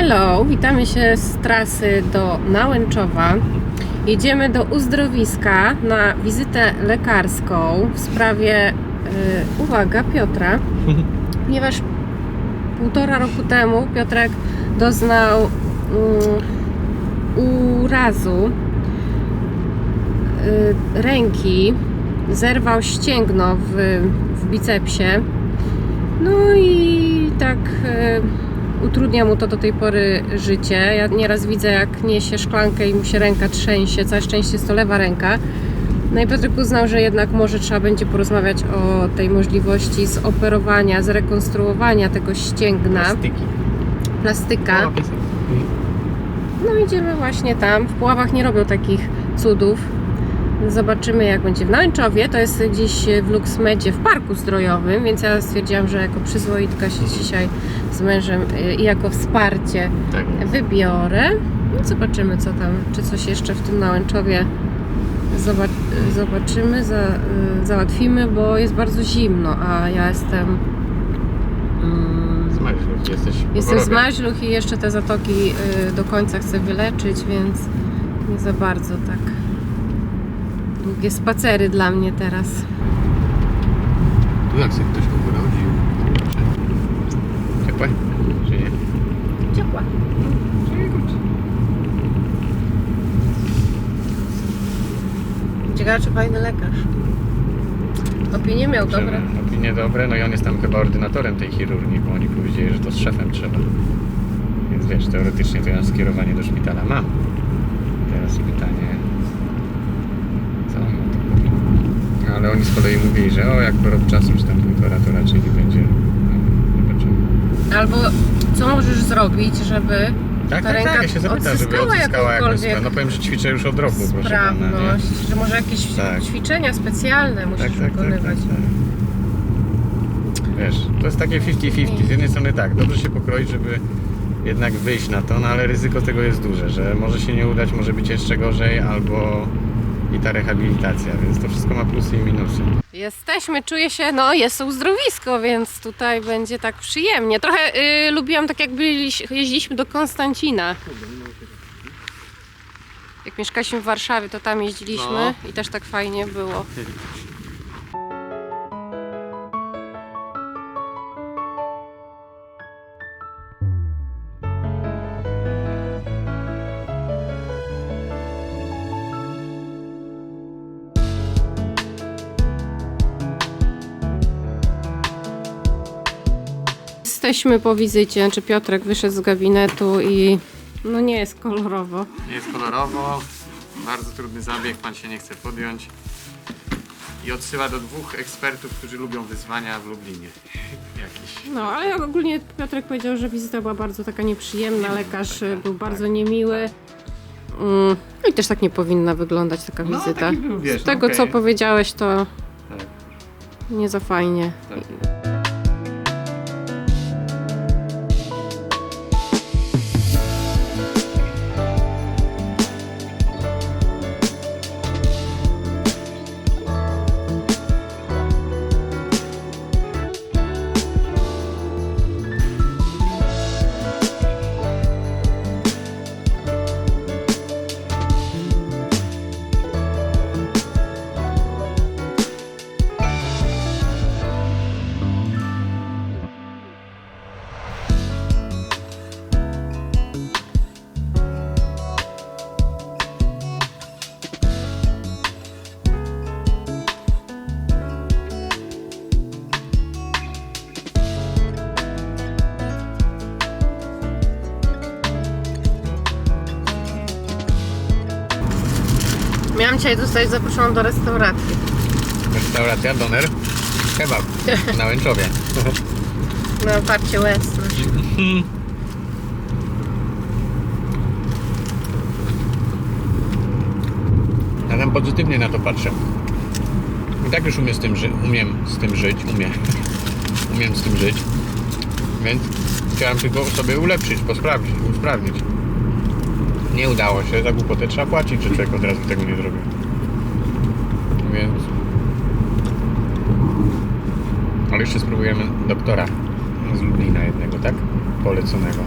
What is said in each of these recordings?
Hello, witamy się z trasy do Nałęczowa. Jedziemy do uzdrowiska na wizytę lekarską w sprawie, y, uwaga, Piotra, ponieważ półtora roku temu Piotrek doznał mm, urazu y, ręki, zerwał ścięgno w, w bicepsie. No i tak utrudnia mu to do tej pory życie. Ja nieraz widzę, jak niesie szklankę i mu się ręka trzęsie. Całe szczęście jest to lewa ręka. No i Piotrek uznał, że jednak może trzeba będzie porozmawiać o tej możliwości zoperowania, zrekonstruowania tego ścięgna, Plastiki. plastyka. No idziemy właśnie tam. W Puławach nie robią takich cudów. Zobaczymy jak będzie w Nałęczowie. To jest gdzieś w Luxmedzie w parku zdrojowym, więc ja stwierdziłam, że jako przyzwoitka się dzisiaj z mężem y, i jako wsparcie Tak. wybiorę. No zobaczymy co tam, czy coś jeszcze w tym Nałęczowie zobac- zobaczymy, za, y, załatwimy, bo jest bardzo zimno, a ja jestem mm, Zmarzlów, jesteś po Jestem z. Maźluch i jeszcze te zatoki y, do końca chcę wyleczyć, więc nie za bardzo tak. Długie spacery dla mnie teraz. Tu jak się ktoś urodził. Ciepłe? Czy nie? Ciepła. Ciekawe, czy fajny lekarz. Opinie miał dobre. Opinie dobre, no i on jest tam chyba ordynatorem tej chirurgii, bo oni powiedzieli, że to z szefem trzeba. Więc wiesz, teoretycznie to ja skierowanie do szpitala mam. Teraz pytanie, co on na to powie. No, Ale oni z kolei mówili, że o, jak rok czasu, czy tam półtora, to raczej nie będzie. No. Albo co możesz zrobić, żeby Tak, ta tak, ręka tak, ja się zapytam, żeby odzyskała jakąś. No powiem, że ćwiczę już od roku, proszę pana. nie? sprawność, że może jakieś Tak. ćwiczenia specjalne musisz Tak, tak, tak, tak, wykonywać. tak. Wiesz, to jest takie 50-50. Z jednej strony tak, dobrze się pokroić, żeby jednak wyjść na to, no ale ryzyko tego jest duże, że może się nie udać, może być jeszcze gorzej, albo i ta rehabilitacja, więc to wszystko ma plusy i minusy. Jesteśmy, czuję się, no jest uzdrowisko, więc tutaj będzie tak przyjemnie. Trochę y, lubiłam tak jak byliś, jeździliśmy do Konstancina. Jak mieszkaliśmy w Warszawie, to tam jeździliśmy No. i też tak fajnie było. Jesteśmy po wizycie, czy Piotrek wyszedł z gabinetu i no nie jest kolorowo. Nie jest kolorowo, bardzo trudny zabieg, pan się nie chce podjąć. I odsyła do dwóch ekspertów, którzy lubią wyzwania w Lublinie. Jakieś. No, ale ogólnie Piotrek powiedział, że wizyta była bardzo taka nieprzyjemna, lekarz y, był bardzo niemiły. Mm, No i też tak nie powinna wyglądać taka No, wizyta. taki był, wiesz, Z tego okej. co powiedziałeś to Tak. nie za fajnie. Tak. Miałam dzisiaj zostać zaproszona do restauracji. Restauracja, doner, kebab na Łęczowie. Na oparcie łez. Ja tam pozytywnie na to patrzę. I tak już umiem z tym, ży- umiem z tym żyć, umiem. umiem z tym żyć. Więc chciałem tylko sobie ulepszyć, posprawdzić, usprawnić. Nie udało się, za głupotę trzeba płacić, czy człowiek od razu tego nie zrobił. Więc... Ale jeszcze spróbujemy doktora z Lublina jednego, tak? Poleconego.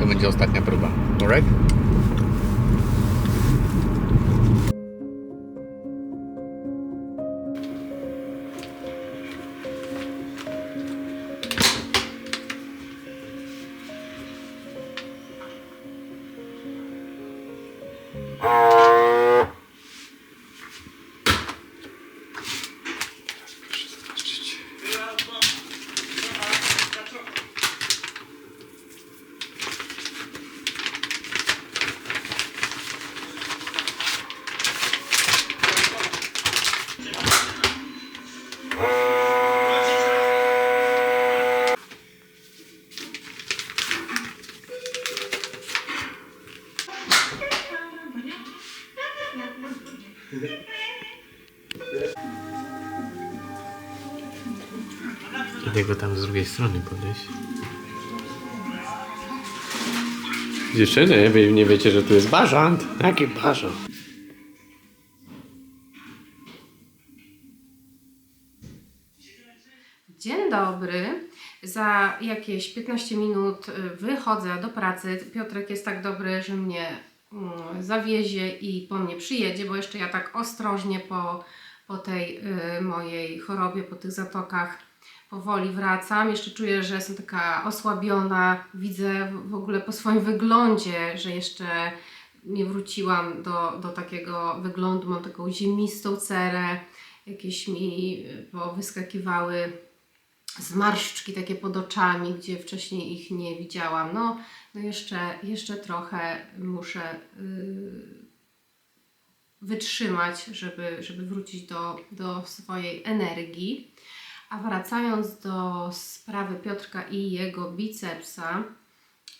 to będzie ostatnia próba. Alright? Idę go tam z drugiej strony podejść. Dziewczyny, wy nie wiecie, że tu jest bażant? Jaki bażant? Dzień dobry. Za jakieś 15 minut y, wychodzę do pracy. Piotrek jest tak dobry, że mnie mm, zawiezie i po mnie przyjedzie, bo jeszcze ja tak ostrożnie po, po tej y, mojej chorobie, po tych zatokach powoli wracam. Jeszcze czuję, że jestem taka osłabiona. Widzę w- ogóle po swoim wyglądzie, że jeszcze nie wróciłam do, do takiego wyglądu. Mam taką ziemistą cerę. Jakieś mi y, wyskakiwały zmarszczki takie pod oczami, gdzie wcześniej ich nie widziałam. No, no jeszcze, jeszcze trochę muszę yy, wytrzymać, żeby, żeby wrócić do, do swojej energii. A wracając do sprawy Piotrka i jego bicepsa,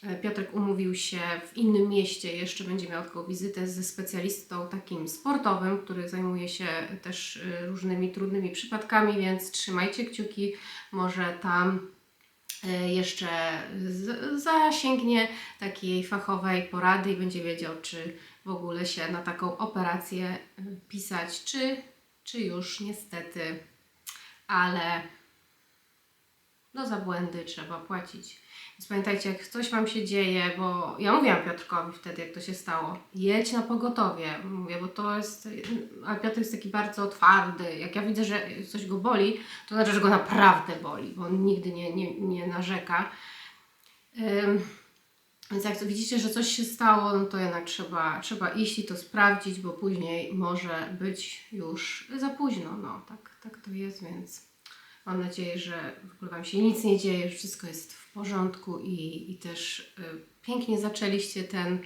e, Piotrek umówił się w innym mieście, jeszcze będzie miał taką wizytę ze specjalistą takim sportowym, który zajmuje się też y, różnymi trudnymi przypadkami, więc trzymajcie kciuki, może tam y, jeszcze zasięgnie takiej fachowej porady i będzie wiedział, czy w ogóle się na taką operację pisać, czy, czy już niestety, ale no za błędy trzeba płacić. Więc pamiętajcie, jak coś Wam się dzieje, bo ja mówiłam Piotrkowi wtedy, jak to się stało, jedź na pogotowie, mówię, bo to jest, a Piotr jest taki bardzo twardy, jak ja widzę, że coś go boli, to znaczy, że go naprawdę boli, bo on nigdy nie, nie, nie narzeka. Ym, więc jak to widzicie, że coś się stało, no to jednak trzeba, trzeba iść i to sprawdzić, bo później może być już za późno. No, tak, tak to jest, więc mam nadzieję, że w ogóle Wam się nic nie dzieje, że wszystko jest w porządku i, i też y, pięknie zaczęliście ten,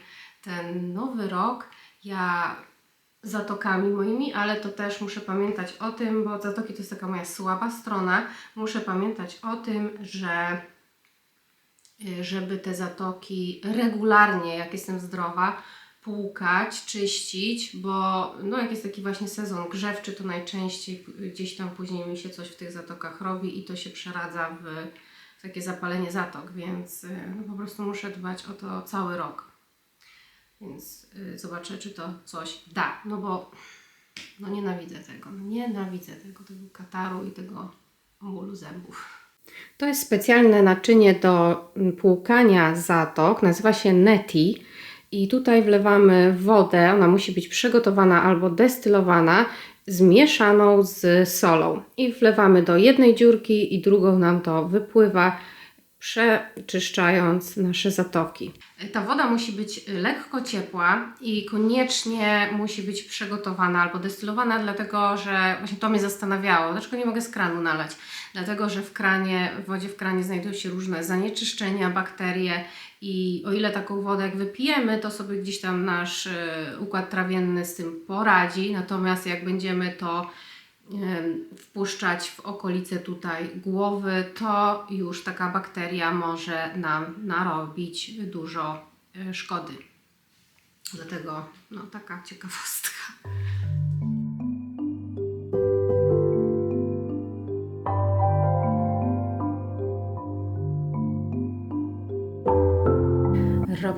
ten nowy rok. Ja zatokami moimi, ale to też muszę pamiętać o tym, bo zatoki to jest taka moja słaba strona. Muszę pamiętać o tym, że żeby te zatoki regularnie, jak jestem zdrowa, płukać, czyścić, bo no jak jest taki właśnie sezon grzewczy, to najczęściej gdzieś tam później mi się coś w tych zatokach robi i to się przeradza w takie zapalenie zatok, więc y, no, po prostu muszę dbać o to cały rok. Więc y, zobaczę, czy to coś da, no bo no nienawidzę tego, nienawidzę tego, tego kataru i tego bólu zębów. To jest specjalne naczynie do mm, płukania zatok, nazywa się neti. I tutaj wlewamy wodę, ona musi być przygotowana albo destylowana, zmieszaną z solą. I wlewamy do jednej dziurki i drugą nam to wypływa, przeczyszczając nasze zatoki. Ta woda musi być lekko ciepła i koniecznie musi być przygotowana albo destylowana, dlatego że właśnie to mnie zastanawiało, dlaczego nie mogę z kranu nalać. Dlatego, że w kranie, w wodzie w kranie znajdują się różne zanieczyszczenia, bakterie i o ile taką wodę jak wypijemy, to sobie gdzieś tam nasz e, układ trawienny z tym poradzi, natomiast jak będziemy to wpuszczać w okolice tutaj głowy, to już taka bakteria może nam narobić dużo e, szkody. Dlatego no, taka ciekawostka.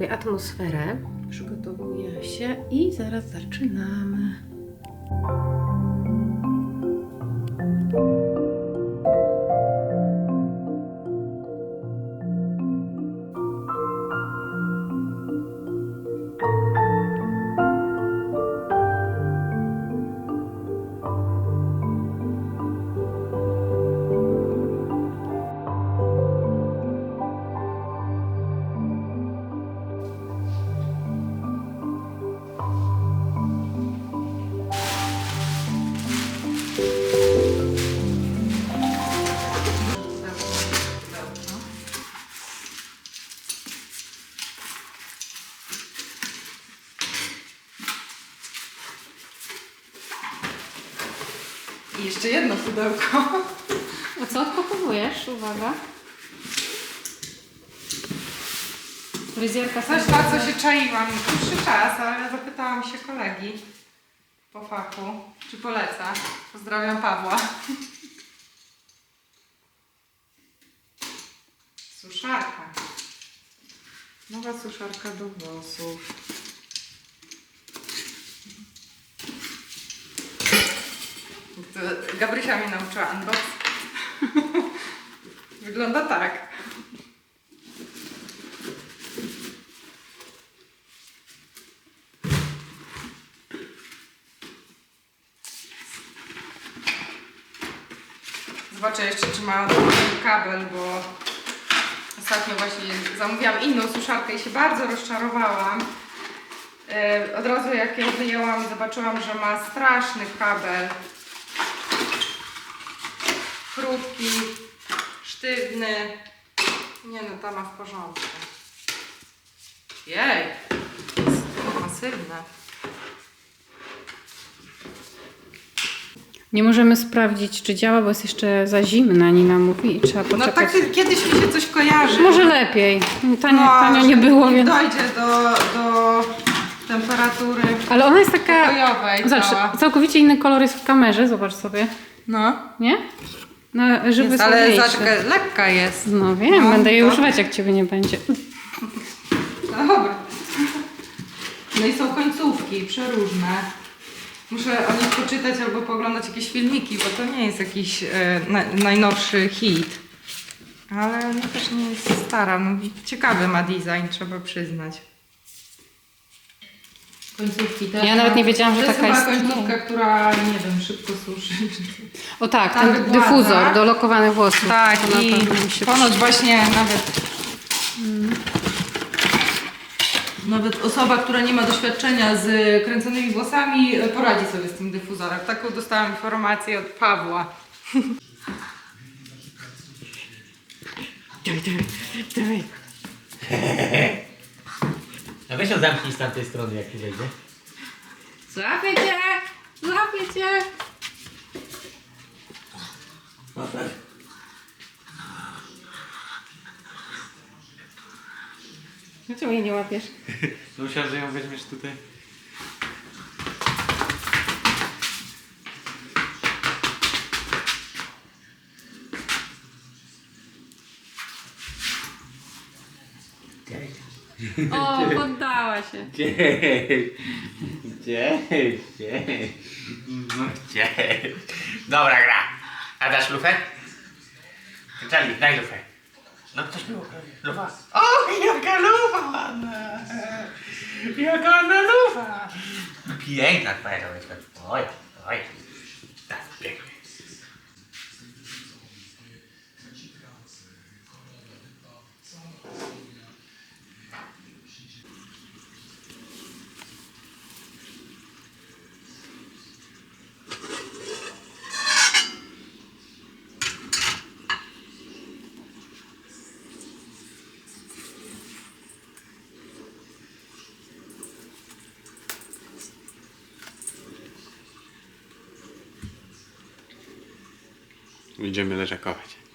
Robię atmosferę, przygotowuję się i zaraz zaczynamy. Pudełko. A co odpakowujesz? Uwaga. Fryzjerka Coś, na co się czaiłam dłuższy czas, ale zapytałam się kolegi po fachu, czy poleca. Pozdrawiam Pawła. Suszarka. Nowa suszarka do włosów. Gabrysia mnie nauczyła unbox. Wygląda tak. Zobaczę jeszcze, czy ma kabel, bo ostatnio właśnie zamówiłam inną suszarkę i się bardzo rozczarowałam. E, Od razu jak ją wyjęłam, zobaczyłam, że ma straszny kabel. Krótki, sztywny. Nie no, ta ma w porządku. Jej, masywne. Nie możemy sprawdzić, czy działa, bo jest jeszcze za zimna, Nina mówi i trzeba No poczekać. tak kiedyś mi się coś kojarzy. Może lepiej. Tanio, No, tanio że nie było, nie więc... dojdzie do, do temperatury Ale ona jest taka... pokojowej cała. Zobacz, całkowicie inny kolor jest w kamerze, zobacz sobie. No, Nie? No, żeby jest, ale lekka jest. No wiem, No, będę jej używać, jak ciebie nie będzie. No dobra. No i są końcówki przeróżne. Muszę o nich poczytać albo pooglądać jakieś filmiki, bo to nie jest jakiś e, na, najnowszy hit. Ale no też nie jest stara. No, ciekawy ma design, trzeba przyznać. Końcówki też. Ja nawet nie wiedziałam, że to taka jest. jest- chyba końcówka, która nie wiem, szybko suszy. O tak, Ta ten wygładza. dyfuzor do lokowanych włosów. Tak, To i ponoć właśnie nawet nawet osoba, która nie ma doświadczenia z kręconymi włosami poradzi sobie z tym dyfuzorem. Taką dostałam informację od Pawła. A weź ją zamknij z tamtej strony, jak tu wejdzie. Złapię cię! Złapię cię! Dlaczego jej nie łapiesz? No myślałem, że ją weźmiesz tutaj. O, poddała się. Cześć! Cześć! Cześć! No cześć! Dobra gra! A dasz lufę? Charlie, daj lufę. No coś było. Lufa. O, jaka lufa ładna! Jaka ładna lufa! Piękna twoja rączka. Oj, oj. Tak, pięknie. Idziemy leżakować.